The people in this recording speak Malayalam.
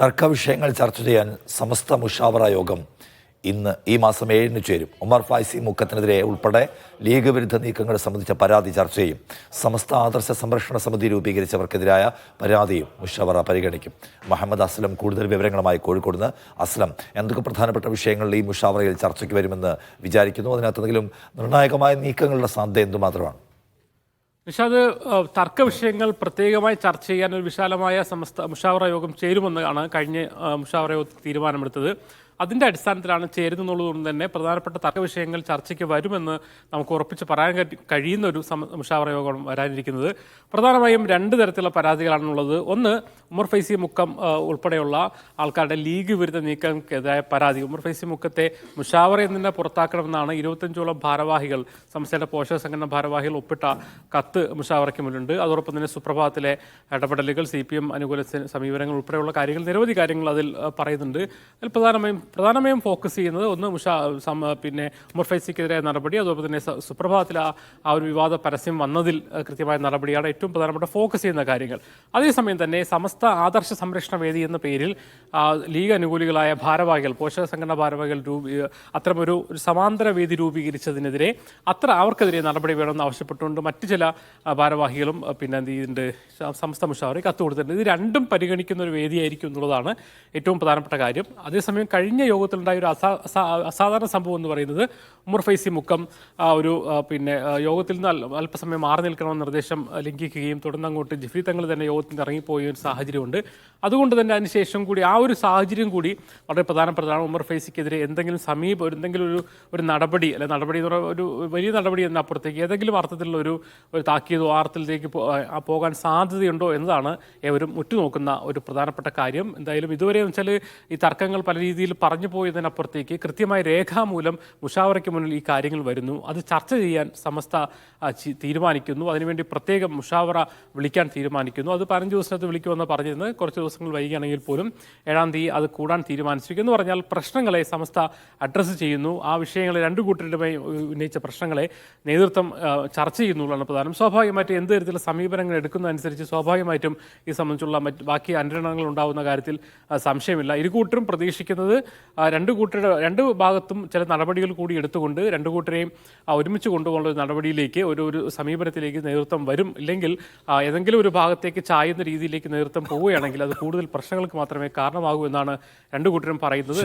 തർക്ക വിഷയങ്ങൾ ചർച്ച ചെയ്യാൻ സമസ്ത മുഷാവറ യോഗം ഇന്ന് ഈ മാസം ഏഴിന് ചേരും. ഉമർ ഫായ്സി മുക്കത്തിനെതിരെ ഉൾപ്പെടെ ലീഗ് വിരുദ്ധ നീക്കങ്ങൾ സംബന്ധിച്ച പരാതി ചർച്ച ചെയ്യും. സമസ്ത ആദർശ സംരക്ഷണ സമിതി രൂപീകരിച്ചവർക്കെതിരായ പരാതിയും മുഷവറ പരിഗണിക്കും. മുഹമ്മദ് അസ്ലം കൂടുതൽ വിവരങ്ങളുമായി കോഴിക്കോട് നിന്ന്. അസ്ലം എന്തൊക്കെ പ്രധാനപ്പെട്ട വിഷയങ്ങളിൽ ഈ മുഷാവറയിൽ ചർച്ചയ്ക്ക് വരുമെന്ന് വിചാരിക്കുന്നു? അതിനകത്ത് എന്തെങ്കിലും നിർണായകമായ നീക്കങ്ങളുടെ സാധ്യത എന്തുമാത്രമാണ്? നിഷാദ് തർക്ക വിഷയങ്ങൾ പ്രത്യേകമായി ചർച്ച ചെയ്യാൻ ഒരു വിശാലമായ സമസ്ത മുഷാവറ യോഗം ചേരുമെന്നാണ് കഴിഞ്ഞ മുഷാവറ യോഗത്തിൽ തീരുമാനമെടുത്തത്. അതിന്റെ അടിസ്ഥാനത്തിലാണ് ചേരുന്നതുകൊണ്ട് തന്നെ പ്രധാനപ്പെട്ട തർക്ക വിഷയങ്ങൾ ചർച്ചയ്ക്ക് വരുമെന്ന് നമുക്ക് ഉറപ്പിച്ച് പറയാൻ കഴിയുന്ന ഒരു സമ മുഷാവറ യോഗം വരാനിരിക്കുന്നത്. പ്രധാനമായും രണ്ട് തരത്തിലുള്ള പരാതികളാണുള്ളത്. ഒന്ന് ഉമർ ഫൈസി മുക്കം ഉൾപ്പെടെയുള്ള ആൾക്കാരുടെ ലീഗ് വിരുദ്ധ നീക്കങ്ങൾക്കെതിരായ പരാതി. ഉമർ ഫൈസി മുക്കത്തെ മുഷാവറയിൽ നിന്ന് പുറത്താക്കണമെന്നാണ് ഇരുപത്തഞ്ചോളം ഭാരവാഹികൾ സംസ്ഥാന പോഷക സംഘടന ഭാരവാഹികൾ ഒപ്പിട്ട കത്ത് മുഷാവറയ്ക്ക് മുന്നിലുണ്ട്. അതോടൊപ്പം തന്നെ സുപ്രഭാതത്തിലെ ഇടപെടലുകൾ സി പി എം അനുകൂല സമീപനങ്ങൾ ഉൾപ്പെടെയുള്ള കാര്യങ്ങൾ നിരവധി കാര്യങ്ങൾ അതിൽ പറയുന്നുണ്ട്. അതിൽ പ്രധാനമായും പ്രധാനമായും ഫോക്കസ് ചെയ്യുന്നത് ഒന്ന് മുഷാ പിന്നെ മുർഫൈസിക്കെതിരായ നടപടി അതുപോലെ തന്നെ സുപ്രഭാതത്തിൽ ആ ഒരു വിവാദ പരസ്യം വന്നതിൽ കൃത്യമായ നടപടിയാണ് ഏറ്റവും പ്രധാനപ്പെട്ട ഫോക്കസ് ചെയ്യുന്ന കാര്യങ്ങൾ. അതേസമയം തന്നെ സമസ്ത ആദർശ സംരക്ഷണ വേദി എന്ന പേരിൽ ലീഗ് അനുകൂലികളായ ഭാരവാഹികൾ പോഷക സംഘടനാ ഭാരവാഹികൾ രൂപീ അത്തരമൊരു സമാന്തര വേദി രൂപീകരിച്ചതിനെതിരെ അത്ര അവർക്കെതിരെ നടപടി വേണമെന്ന് ആവശ്യപ്പെട്ടുകൊണ്ട് മറ്റു ചില ഭാരവാഹികളും പിന്നെ എന്ത് ചെയ്യുന്നുണ്ട് സ- സമസ്ത മുഷാവറി കത്ത് കൊടുത്തിട്ടുണ്ട്. ഇത് രണ്ടും പരിഗണിക്കുന്ന ഒരു വേദിയായിരിക്കും എന്നുള്ളതാണ് ഏറ്റവും പ്രധാനപ്പെട്ട കാര്യം. അതേസമയം കഴിഞ്ഞ യോഗത്തിലുണ്ടായ ഒരു അസാ അസാ- അസാധാരണ സംഭവം എന്ന് പറയുന്നത് ഉമർ ഫൈസി മുക്കം ഒരു പിന്നെ യോഗത്തിൽ നിന്ന് അല്പസമയം മാറി നിൽക്കണമെന്ന നിർദ്ദേശം ലംഘിക്കുകയും തുടർന്ന് അങ്ങോട്ട് ജിഫ്രി തങ്ങൾ തന്നെ യോഗത്തിൽ നിന്ന് ഇറങ്ങിപ്പോയ ഒരു സാഹചര്യമുണ്ട്. അതുകൊണ്ട് തന്നെ അതിനുശേഷം കൂടി ആ ഒരു സാഹചര്യം കൂടി വളരെ പ്രധാനപ്പെട്ടതാണ്. ഉമർ ഫൈസിക്കെതിരെ എന്തെങ്കിലും സമീപം എന്തെങ്കിലും ഒരു ഒരു നടപടി അല്ലെ നടപടി എന്ന് പറയുന്ന ഒരു വലിയ നടപടി എന്നപ്പുറത്തേക്ക് ഏതെങ്കിലും അർത്ഥത്തിലുള്ള ഒരു ഒരു താക്കീതോ ആർത്തിലേക്ക് പോകാൻ സാധ്യതയുണ്ടോ എന്നതാണ് ഏവരും ഉറ്റുനോക്കുന്ന ഒരു പ്രധാനപ്പെട്ട കാര്യം. എന്തായാലും ഇതുവരെ എന്ന് വെച്ചാൽ ഈ തർക്കങ്ങൾ പല രീതിയിൽ പറഞ്ഞു പോയതിനപ്പുറത്തേക്ക് കൃത്യമായ രേഖാമൂലം മുഷാവറയ്ക്ക് മുന്നിൽ ഈ കാര്യങ്ങൾ വരുന്നു. അത് ചർച്ച ചെയ്യാൻ സമസ്ത തീരുമാനിക്കുന്നു. അതിനുവേണ്ടി പ്രത്യേകം മുഷാവറ വിളിക്കാൻ തീരുമാനിക്കുന്നു. അത് പതിനഞ്ച് ദിവസത്തിനകത്ത് വിളിക്കുമെന്ന് പറഞ്ഞിരുന്നത്. കുറച്ച് ദിവസങ്ങൾ വൈകിയാണെങ്കിൽ പോലും ഏഴാം തീയതി അത് കൂടാൻ തീരുമാനിച്ചിരിക്കുന്നു. എന്ന് പറഞ്ഞാൽ പ്രശ്നങ്ങളെ സമസ്ത അഡ്രസ്സ് ചെയ്യുന്നു. ആ വിഷയങ്ങളെ രണ്ടു കൂട്ടരുമായി ഉന്നയിച്ച പ്രശ്നങ്ങളെ നേതൃത്വം ചർച്ച ചെയ്യുന്നുള്ളതാണ് പ്രധാനം. സ്വാഭാവികമായിട്ടും എന്ത് തരത്തിലുള്ള സമീപനങ്ങൾ എടുക്കുന്നതനുസരിച്ച് സ്വാഭാവികമായിട്ടും ഇത് സംബന്ധിച്ചുള്ള മറ്റ് ബാക്കി അന്വേഷണങ്ങൾ ഉണ്ടാകുന്ന കാര്യത്തിൽ സംശയമില്ല. ഇരു കൂട്ടരും പ്രതീക്ഷിക്കുന്നത് രണ്ട് കൂട്ടരുടെ രണ്ട് ഭാഗത്തും ചില നടപടികൾ കൂടി എടുത്തുകൊണ്ട് രണ്ട് കൂട്ടരെയും ഒരുമിച്ച് കൊണ്ടുപോകുന്ന ഒരു നടപടിയിലേക്ക് ഒരു ഒരു സമീപനത്തിലേക്ക് നേതൃത്വം വരും. ഇല്ലെങ്കിൽ ഏതെങ്കിലും ഒരു ഭാഗത്തേക്ക് ചായുന്ന രീതിയിലേക്ക് നേതൃത്വം പോവുകയാണെങ്കിൽ അത് കൂടുതൽ പ്രശ്നങ്ങൾക്ക് മാത്രമേ കാരണമാകൂ എന്നാണ് രണ്ട് കൂട്ടരും പറയുന്നത്.